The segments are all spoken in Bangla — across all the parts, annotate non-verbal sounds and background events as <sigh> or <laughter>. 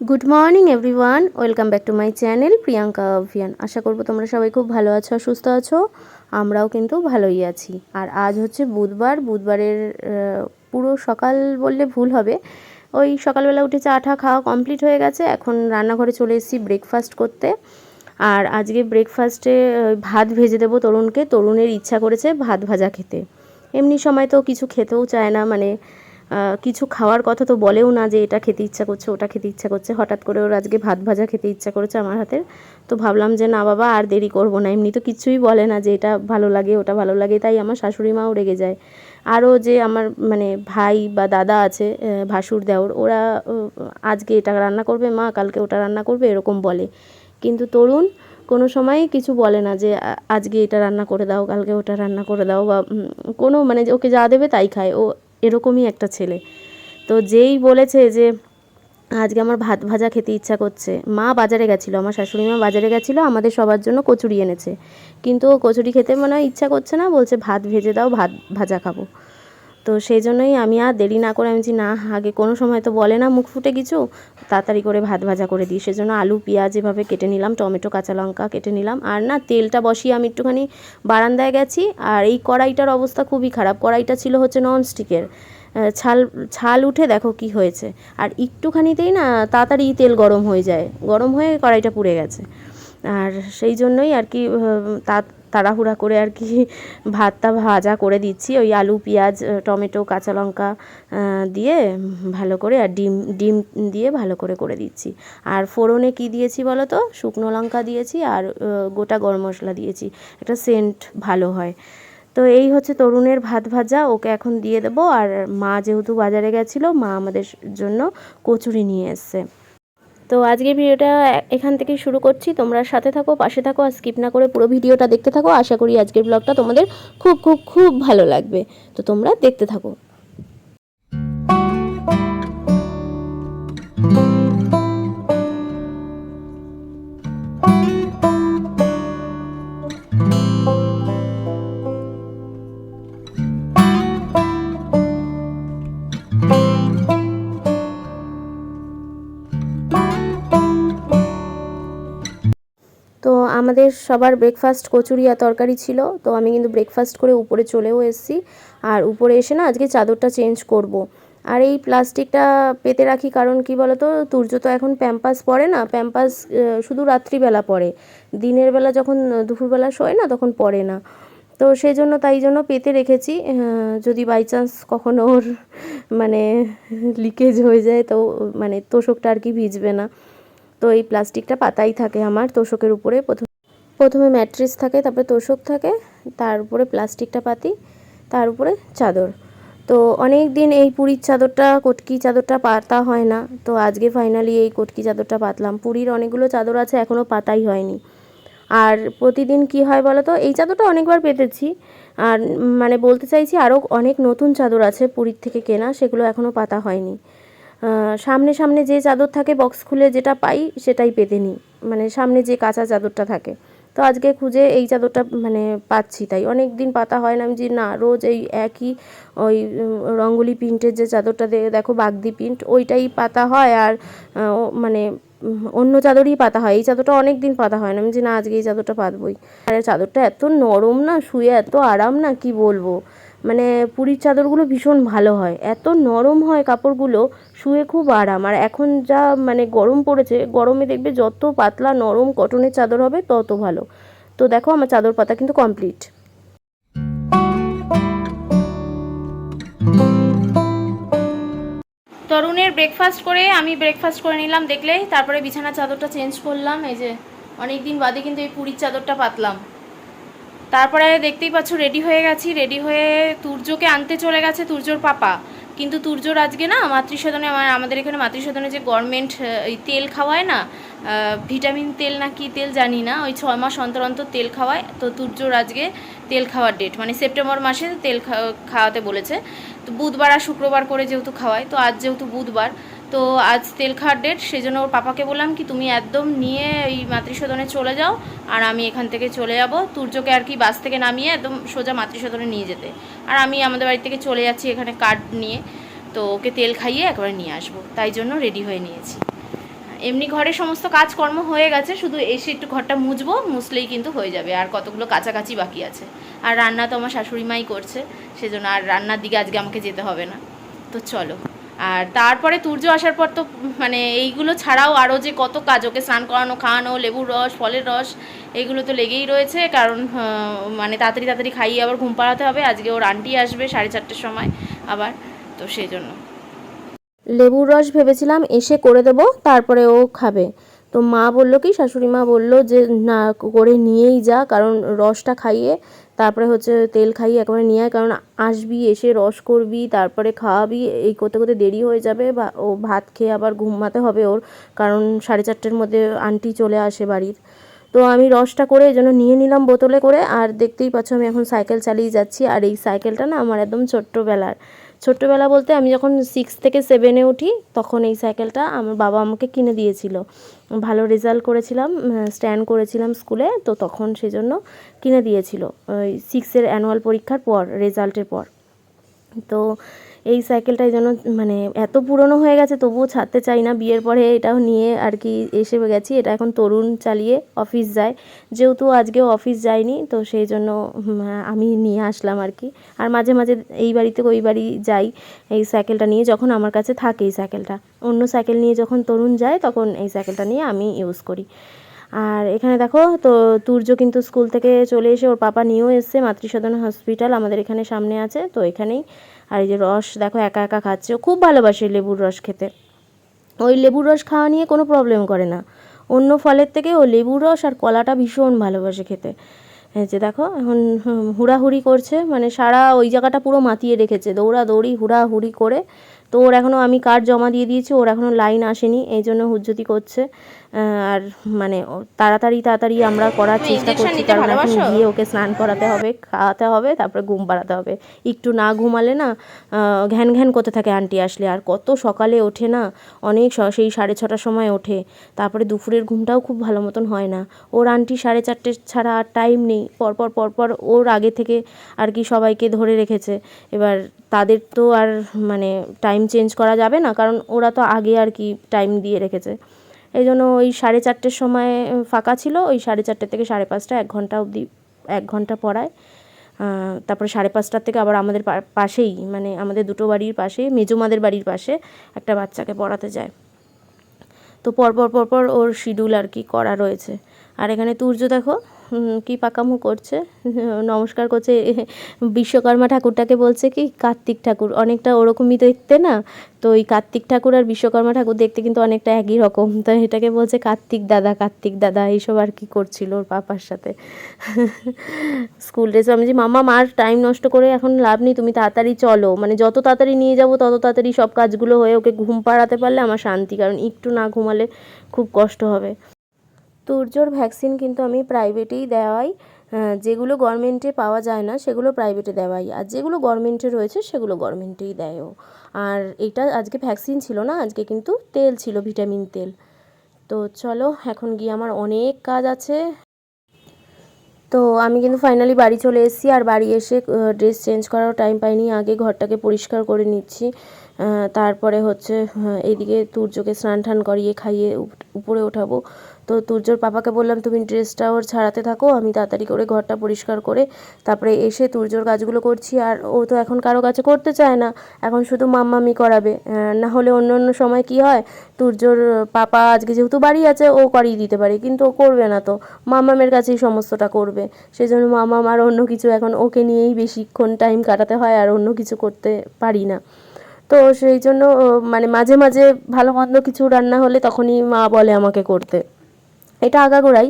Good morning everyone welcome back to my channel Priyanka অভিয়ান আশা করব তোমরা সবাই খুব ভালো আছো, সুস্থ আছো। আমরাও কিন্তু ভালোই আছি। আর আজ হচ্ছে বুধবার। বুধবারের পুরো সকাল বললে ভুল হবে। ওই সকালবেলা উঠে চা টা খাওয়া কমপ্লিট হয়ে গেছে। এখন রান্নাঘরে চলে এসেছি ব্রেকফাস্ট করতে। আর আজকে ব্রেকফাস্টে ভাত ভেজে দেবো তরুণকে। তরুণের ইচ্ছা করেছে ভাত ভাজা খেতে। এমনি সময় তো কিছু খেতেও চায় না। মানে কিছু খাওয়ার কথা তো বলেও না যে এটা খেতে ইচ্ছা করছে, ওটা খেতে ইচ্ছা করছে। হঠাৎ করে ওর আজকে ভাত ভাজা খেতে ইচ্ছা করেছে আমার হাতের। তো ভাবলাম যে না বাবা, আর দেরি করব না। এমনি তো কিছুই বলে না যে এটা ভালো লাগে, ওটা ভালো লাগে, তাই আমার শাশুড়ি মাও রেগে যায়। আরও যে আমার মানে ভাই বা দাদা আছে ভাসুর দেওর, ওরা আজকে এটা রান্না করবে, মা কালকে ওটা রান্না করবে, এরকম বলে। কিন্তু তরুণ কোনো সময় কিছু বলে না যে আজকে এটা রান্না করে দাও, কালকে ওটা রান্না করে দাও বা কোনো মানে ওকে যা দেবে তাই খায়। ও এরকমই একটা ছেলে। তো যেই বলেছে যে, আজকে আমার ভাত ভাজা খেতে ইচ্ছা করছে। মা বাজারে গেছিল, আমার শাশুড়ি মা বাজারে গেছিল, আমাদের সবার জন্য কচুরি এনেছে। কিন্তু কচুরি খেতে মনে ইচ্ছা করছে না, বলছে, ভাত ভেজে দাও, ভাত ভাজা খাব। তো সেই জন্যই আমি আর দেরি না করে আমি বলছি, না, আগে কোনো সময় তো বলে না মুখ ফুটে কিছু, তাড়াতাড়ি করে ভাত ভাজা করে দিই। সেজন্য আলু, পেঁয়াজ এভাবে কেটে নিলাম, টমেটো, কাঁচা লঙ্কা কেটে নিলাম। আর না, তেলটা বসিয়ে আমি একটুখানি বারান্দায় গেছি, আর এই কড়াইটার অবস্থা খুবই খারাপ। কড়াইটা ছিল হচ্ছে ননস্টিকের। ছাল ছাল উঠে দেখো কি হয়েছে। আর একটুখানিতেই না তাড়াতাড়ি তেল গরম হয়ে যায়, গরম হয়ে কড়াইটা পুড়ে গেছে। আর সেই জন্যই আর কি তা- তাড়াহুড়া করে আর কি ভাতটা ভাজা করে দিচ্ছি। ওই আলু, পেঁয়াজ টমেটো, কাঁচা লঙ্কা দিয়ে ভালো করে আর ডিম ডিম দিয়ে ভালো করে করে দিচ্ছি। আর ফোড়নে কি দিয়েছি বলো তো? শুকনো লঙ্কা দিয়েছি আর গোটা গরম মশলা দিয়েছি। একটা সেন্ট ভালো হয়। তো এই হচ্ছে তরুণের ভাত ভাজা। ওকে এখন দিয়ে দেবো। আর মা যেহেতু বাজারে গেছিল, মা আমাদের জন্য কচুরি নিয়ে এসছে। তো আজকে ভিডিওটা এখান থেকে শুরু করছি। তোমরা সাথে থাকো, পাশে থাকো আর স্কিপ না করে পুরো ভিডিওটা দেখতে থাকো। আশা করি আজকের ব্লগটা তোমাদের খুব খুব খুব ভালো লাগবে। তো তোমরা দেখতে থাকো। আমাদের সবার ব্রেকফাস্ট কচুরি আর তরকারি ছিল, তো আমি কিন্তু ব্রেকফাস্ট করে উপরে চলেও এসেছি। আর উপরে এসে না আজকে চাদরটা চেঞ্জ করব। আর এই প্লাস্টিকটা পেতে রাখি কারণ কি বলতো তুর্য তো এখন প্যাম্পাস পরে না প্যাম্পাস শুধু রাত্রিবেলা পরে। দিনের বেলা যখন দুপুরবেলা শোয় না তখন পরে না। তো সেই জন্য তাই জন্য পেতে রেখেছি যদি বাই চান্স কখনো ওর মানে লিকেজ হয়ে যায় তো মানে তোষকটা আর কি ভিজবে না। তো এই প্লাস্টিকটা পাতাই থাকে আমার তোষকের উপরে। প্রথম, প্রথমে ম্যাট্রেস থাকে, তারপরে তোষক থাকে, তার উপরে প্লাস্টিকটা পাতি, তার উপরে চাদর। তো অনেক দিন এই পুরীর চাদরটা, কটকি চাদরটা পাতা হয় না। তো আজকে ফাইনালি এই কটকি চাদরটা পাতলাম। পুরীর অনেকগুলো চাদর আছে এখনও পাতাই হয়নি। আর প্রতিদিন কি হয় বলো তো এই চাদরটা অনেকবার পেতেছি। আর মানে বলতে চাইছি আরও অনেক নতুন চাদর আছে পুরীর থেকে কেনা, সেগুলো এখনও পাতা হয়নি। সামনে সামনে যে চাদর থাকে বক্স খুলে যেটা পাই সেটাই পেতে নিই। মানে সামনে যে কাঁচা চাদরটা থাকে। তো আজকে খুঁজে এই চাদরটা মানে পাচ্ছি তাই। অনেক দিন পাতা হয় না, আমি যে না, রোজ এই একই ওই রঙ্গোলি প্রিন্টের যে চাদরটা দেখো, বাগদি প্রিন্ট, ওইটাই পাতা হয় আর মানে অন্য চাদরই পাতা হয়। এই চাদরটা অনেক দিন পাতা হয় না, আমি যে না, আজকে এই চাদরটা পাতবই। আর, চাদরটা এত নরম না, শুয়ে এত আরাম না, কি বলব? মানে পুরীর চাদরগুলো ভীষণ ভালো হয়। এত নরম হয় কাপড়গুলো, শুয়ে খুব আরাম। আর এখন যা মানে গরম পড়েছে, গরমে দেখবে যত পাতলা, নরম কটনের চাদর হবে তত ভালো। তো দেখো আমার চাদর পাতা কিন্তু কমপ্লিট তরুণের ব্রেকফাস্ট করে আমি ব্রেকফাস্ট করে নিলাম দেখলে তারপরে বিছানা চাদরটা চেঞ্জ করলাম। এই যে অনেক দিন বাদে কিন্তু এই পুরীর চাদরটা পাতলাম। তারপরে দেখতেই পাচ্ছ রেডি হয়ে গেছি রেডি হয়ে তুর্যকে আনতে চলে গেছে তুর্যর পাপা। কিন্তু তুর্যর আজকে না, মাতৃসদনে আমার, আমাদের এখানে মাতৃসদনে যে গভর্নমেন্ট এই তেল খাওয়ায় না ভিটামিন তেল না কি তেল জানি না, ওই ছয় মাস অন্তর অন্তর তেল খাওয়ায়। তো তুর্যর আজকে তেল খাওয়ার ডেট মানে সেপ্টেম্বর মাসে তেল খাওয়াতে বলেছে। তো বুধবার আর শুক্রবার করে যেহেতু খাওয়ায়, তো আজ যেহেতু বুধবার তো আজ তেল খাওয়ার ডেট সেই জন্য ওর পাপাকে বললাম কি, তুমি একদম নিয়ে এই মাতৃসদনে চলে যাও, আর আমি এখান থেকে চলে যাব। তুর্যকে আর কি বাস থেকে নামিয়ে একদম সোজা মাতৃসদনে নিয়ে যেতে। আর আমি আমাদের বাড়ি থেকে চলে যাচ্ছি এখানে কার্ড নিয়ে। তো ওকে তেল খাইয়ে একবারে নিয়ে আসব। তাই জন্য রেডি হয়ে নিয়েছি। এমনি ঘরে সমস্ত কাজকর্ম হয়ে গেছে, শুধু এসে একটু ঘরটা মুছবো, মুছলেই কিন্তু হয়ে যাবে, আর কতগুলো কাছাকাছি বাকি আছে। আর রান্না তো আমার শাশুড়ি মাই করছে, সেজন্য আর রান্নার দিকে আজকে আমাকে যেতে হবে না। তো চলো। আর তারপরে তুর্য আসার পর তো মানে এইগুলো ছাড়াও আরও যে কত কাজ, ওকে স্নান করানো, খাওয়ানো, লেবুর রস, ফলের রস, এগুলো তো লেগেই রয়েছে। কারণ মানে তাড়াতাড়ি তাড়াতাড়ি খাইয়ে আবার ঘুম পাড়াতে হবে। আজকে ওর আন্টি আসবে সাড়ে চারটের সময় আবার, তো সেই জন্য। লেবুর রস ভেবেছিলাম এসে করে দেবো, তারপরে ও খাবে। তো মা বলল কি, শাশুড়ি মা বলল যে, না, করে নিয়েই যা, কারণ রসটা খাইয়ে তারপরে হচ্ছে তেল খাইয়ে একেবারে নিয়ে আয়, কারণ আসবি, এসে রস করবি, তারপরে খাওয়াবি, এই করতে করতে দেরি হয়ে যাবে, বা ও ভাত খেয়ে আবার ঘুমাতে হবে ওর, কারণ সাড়ে চারটের মধ্যে আন্টি চলে আসে বাড়ির। তো আমি রসটা করে এই জন্য নিয়ে নিলাম বোতলে করে, আর দেখতেই পাচ্ছ আমি এখন সাইকেল চালিয়ে যাচ্ছি, আর এই সাইকেলটা না আমার একদম ছোট্টবেলার। ছোট্টবেলা বলতে আমি যখন সিক্স থেকে সেভেনে উঠি, তখন এই সাইকেলটা আমার বাবা আমাকে কিনে দিয়েছিল। ভালো রেজাল্ট করেছিলাম স্ট্যান্ড করেছিলাম স্কুলে তো তখন সেজন্য কিনে দিয়েছিল। ওই সিক্সের অ্যানুয়াল পরীক্ষার পর রেজাল্টের পর। তো এই সাইকেলটাই যেন মানে এত পুরনো হয়ে গেছে, তবুও ছাড়তে চাই না। বিয়ের পরে এটাও নিয়ে আর কি এসে গেছি। এটা এখন তরুণ চালিয়ে অফিস যায়। যেহেতু আজকেও অফিস যায়নি তো সেই জন্য আমি নিয়ে আসলাম আর কি। আর মাঝে মাঝে এই বাড়িতে ওই বাড়ি যাই, এই সাইকেলটা নিয়ে যখন আমার কাছে থাকে এই সাইকেলটা অন্য সাইকেল নিয়ে যখন তরুণ যায়, তখন এই সাইকেলটা নিয়ে আমি ইউজ করি। আর এখানে দেখো, তো তুর্য কিন্তু স্কুল থেকে চলে এসে ওর পাপা নিয়েও এসছে, মাতৃসদন হসপিটাল আমাদের এখানে সামনে আছে, তো এখানেই। আর এই যে রস, দেখো, একা একা খাচ্ছে। ও খুব ভালোবাসে লেবুর রস খেতে। ওই লেবুর রস খাওয়া নিয়ে কোনো প্রবলেম করে না। অন্য ফলের থেকে ও লেবুর রস আর কলাটা ভীষণ ভালোবাসে খেতে। যে দেখো, এখন হুড়াহুড়ি করছে মানে সারা ওই জায়গাটা পুরো মাতিয়ে রেখেছে। দৌড়া দৌড়ি হুড়াহুড়ি করে। তো ওর এখনও আমি কার্ড জমা দিয়ে দিয়েছি, ওর এখনও লাইন আসেনি, এই জন্য হুজ্জতি করছে। আর মানে ও তাড়াতাড়ি তাড়াতাড়ি আমরা করার চেষ্টা করছি। কারণ এখন গিয়ে ওকে স্নান করাতে হবে খাওয়াতে হবে তারপরে ঘুম পাড়াতে হবে। একটু না ঘুমালে না ঘ্যান ঘ্যান করতে থাকে আন্টি আসলে। আর কত সকালে ওঠে না অনেক সেই সাড়ে ছটার সময় ওঠে। তারপরে দুপুরের ঘুমটাও খুব ভালো মতন হয় না। ওর আন্টি সাড়ে চারটে ছাড়া আর টাইম নেই। পরপর পরপর ওর আগে থেকে আর কি সবাইকে ধরে রেখেছে। এবার তাদের তো আর মানে টাইম চেঞ্জ করা যাবে না কারণ ওরা তো আগে আর কি টাইম দিয়ে রেখেছে। এই জন্য ওই সাড়ে চারটের সময় ফাঁকা ছিল। ওই সাড়ে চারটে থেকে সাড়ে পাঁচটা, এক ঘণ্টা অবধি, এক ঘণ্টা পড়ায়। তারপরে সাড়ে পাঁচটার থেকে আবার আমাদের পাশেই মানে আমাদের দুটো বাড়ির পাশে মেজুমাদের বাড়ির পাশে একটা বাচ্চাকে পড়াতে যায়। তো পরপর পরপর ওর শিডিউল আর কি করা রয়েছে। আর এখানে তুর্য দেখো কি পাকামো করছে? <laughs> নমস্কার করছে, <laughs> বিশ্বকর্মা ঠাকুরটাকে বলছে কি, কার্তিক ঠাকুর। অনেকটা ওরকমই দেখতে না? তো ওই কার্তিক ঠাকুর আর বিশ্বকর্মা ঠাকুর দেখতে কিন্তু অনেকটা একই রকম। তো এটাকে বলছে কার্তিক দাদা কার্তিক দাদা, এইসব আর কি করছিল ওর পাপার সাথে। <laughs> স্কুল ড্রেস আমি যে, মামা, মার টাইম নষ্ট করে এখন লাভ নেই, তুমি তাড়াতাড়ি চলো। মানে যত তাড়াতাড়ি নিয়ে যাব, তত তাড়াতাড়ি সব কাজগুলো হয়ে ওকে ঘুম পাড়াতে পারলে আমার শান্তি, কারণ একটু না ঘুমালে খুব কষ্ট হবে। তুর্যর ভ্যাকসিন কিন্তু আমি প্রাইভেটেই দেওয়াই যেগুলো গভর্নমেন্টে পাওয়া যায় না সেগুলো প্রাইভেটে দেওয়াই। আর যেগুলো গভর্নমেন্টে রয়েছে সেগুলো গভর্নমেন্টেই দেয়ও। আর এটা আজকে ভ্যাকসিন ছিল না, আজকে কিন্তু তেল ছিল, ভিটামিন তেল। তো চলো, এখন গিয়ে আমার অনেক কাজ আছে। তো আমি কিন্তু ফাইনালি বাড়ি চলে এসেছি আর বাড়ি এসে ড্রেস চেঞ্জ করারও টাইম পাইনি। আগে ঘরটাকে পরিষ্কার করে নিচ্ছি। তারপরে হচ্ছে এইদিকে তুর্যকে স্নান টান করিয়ে খাইয়ে উপরে ওঠাবো। তো তুর্যর পাপাকে বললাম, তুমি ড্রেসটা ওর ছাড়াতে থাকো, আমি তাড়াতাড়ি করে ঘরটা পরিষ্কার করে তারপরে এসে তুর্যর কাজগুলো করছি। আর ও তো এখন কারও কাছে করতে চায় না, এখন শুধু মাম্মামি করাবে। না হলে অন্য অন্য সময় কি হয় তুর্যর পাপা আজকে যেহেতু বাড়ি আছে, ও করিয়ে দিতে পারে, কিন্তু ও করবে না তো। মামামের কাছেই সমস্তটা করবে। সেই জন্য মামাম আর অন্য কিছু এখন ওকে নিয়েই বেশিক্ষণ টাইম কাটাতে হয়, আর অন্য কিছু করতে পারি না। তো সেই জন্য মানে মাঝে মাঝে ভালো মন্দ কিছু রান্না হলে তখনই মা বলে আমাকে করতে। এটা আগাগোড়াই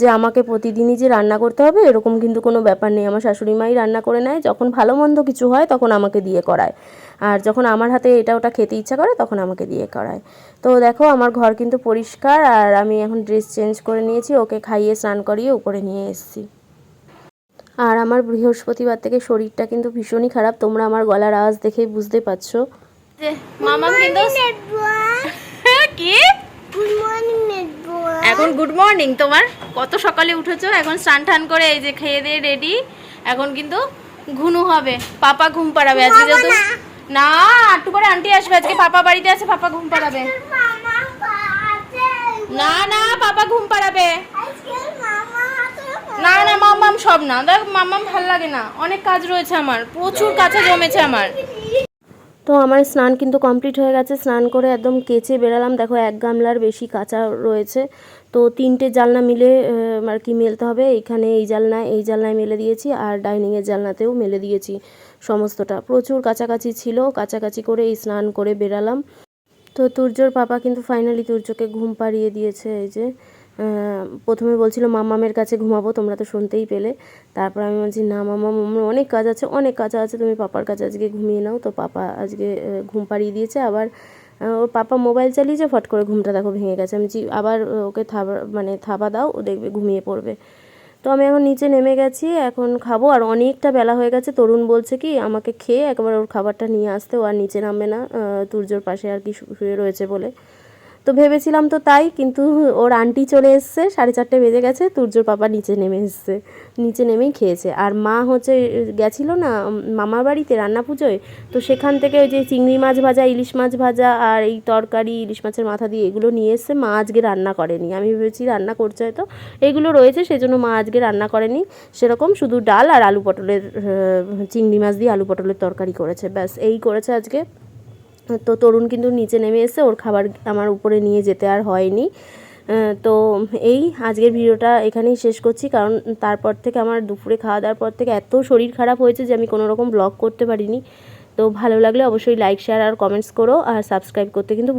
যে আমাকে প্রতিদিনই যে রান্না করতে হবে এরকম কিন্তু কোনো ব্যাপার নেই। আমার শাশুড়ি মাই রান্না করে নেয় যখন ভালো মন্দ কিছু হয় তখন আমাকে দিয়ে করায়। আর যখন আমার হাতে এটা ওটা খেতে ইচ্ছা করে তখন আমাকে দিয়ে করায়। তো দেখো আমার ঘর কিন্তু পরিষ্কার আর আমি এখন ড্রেস চেঞ্জ করে নিয়েছি ওকে খাইয়ে স্নান করিয়ে উপরে নিয়ে এসেছি। আর আমার বৃহস্পতিবার থেকে শরীরটা কিন্তু ভীষণই খারাপ। তোমরা আমার গলার আওয়াজ দেখেই বুঝতে পারছ। মামা কিন্তু <laughs> কি? এখন গুড মর্নিং তোমার। কত সকালে উঠেছো এখন স্নান টান করে এই যে খেয়ে দিয়ে রেডি এখন কিন্তু ঘুনু হবে পাপা ঘুম পাড়াবে আজকে যেহেতু। না। একটু পরে আন্টি আসবে আজকে পাপা বাড়িতে আছে পাপা ঘুম পাড়াবে। না না পাপা ঘুম পাড়াবে। না না মাম্মাম সব না। দেখ মাম্মাম ভালো লাগে না। অনেক কাজ রয়েছে আমার প্রচুর কাছে জমেছে আমার। তো আমার স্নান কিন্তু কমপ্লিট হয়ে গেছে। স্নান করে একদম কেচে বেরালাম দেখো, এক গামলার বেশি কাঁচা রয়েছে। তো তিনটে জালনা মিলে আর কি মেলতে হবে। এইখানে এই জালনায় এই জালনায় মেলে দিয়েছি আর ডাইনিংয়ের জালনাতেও মেলে দিয়েছি সমস্তটা। প্রচুর কাছাকাছি ছিল। কাছাকাছি করে এই স্নান করে বেরালাম তো তুর্যর পাপা কিন্তু ফাইনালি তুর্যকে ঘুম পাড়িয়ে দিয়েছে, এই যে। প্রথমে বলছিল মামামের কাছে ঘুমাবো, তোমরা তো শুনতেই পেলে। তারপর আমি বলছি, না মামা মামার অনেক কাজ আছে, অনেক কাজ আছে, তুমি পাপার কাছে আজকে ঘুমিয়ে নাও। তো পাপা আজকে ঘুম পাড়িয়ে দিয়েছে। আবার ওর পাপা মোবাইল চালিয়েছে ফট করে ঘুমটা দেখো ভেঙে গেছে। আমি আবার ওকে থাবা মানে থাবা দাও, ও দেখবে ঘুমিয়ে পড়বে। তো আমি এখন নিচে নেমে গেছি, এখন খাব। আর অনেকটা বেলা হয়ে গেছে, তরুণ বলছে কি, আমাকে খেয়ে একবার ওর খাবারটা নিয়ে আসতে। ও আর নিচে নামবে না তুর্যর পাশে আর কি শুয়ে রয়েছে বলে। তো ভেবেছিলাম তো তাই, কিন্তু ওর আন্টি চলে এসছে, সাড়ে চারটে বেজে গেছে, তুর্যর পাপা নিচে নেমে এসছে, নিচে নেমেই খেয়েছে। আর মা হচ্ছে, গেছিল না, মামার বাড়িতে রান্না পুজোয়, তো সেখান থেকে ওই যে চিংড়ি মাছ ভাজা, ইলিশ মাছ ভাজা, আর এই তরকারি, ইলিশ মাছের মাথা দিয়ে এগুলো নিয়ে এসছে। মা আজকে রান্না করেনি। আমি ভেবেছি রান্না করছে হয়তো। এগুলো রয়েছে সেই জন্য মা আজকে রান্না করেনি। সেরকম শুধু ডাল আর আলু পটলের চিংড়ি মাছ দিয়ে আলু পটলের তরকারি করেছে। ব্যাস, এই করেছে আজকে। তো তরুণ কিন্তু নিচে নেমে এসে ওর খাবার আমার উপরে নিয়ে যেতে আর হয়নি। তো এই আজকের ভিডিওটা এখানেই শেষ করছি, কারণ তারপর থেকে আমার দুপুরে খাওয়া দাওয়ার পর থেকে এত শরীর খারাপ হয়েছে যে আমি কোনো রকম ব্লগ করতে পারিনি। তো ভালো লাগলে অবশ্যই লাইক শেয়ার আর কমেন্টস করো, আর সাবস্ক্রাইব করতে কিন্তু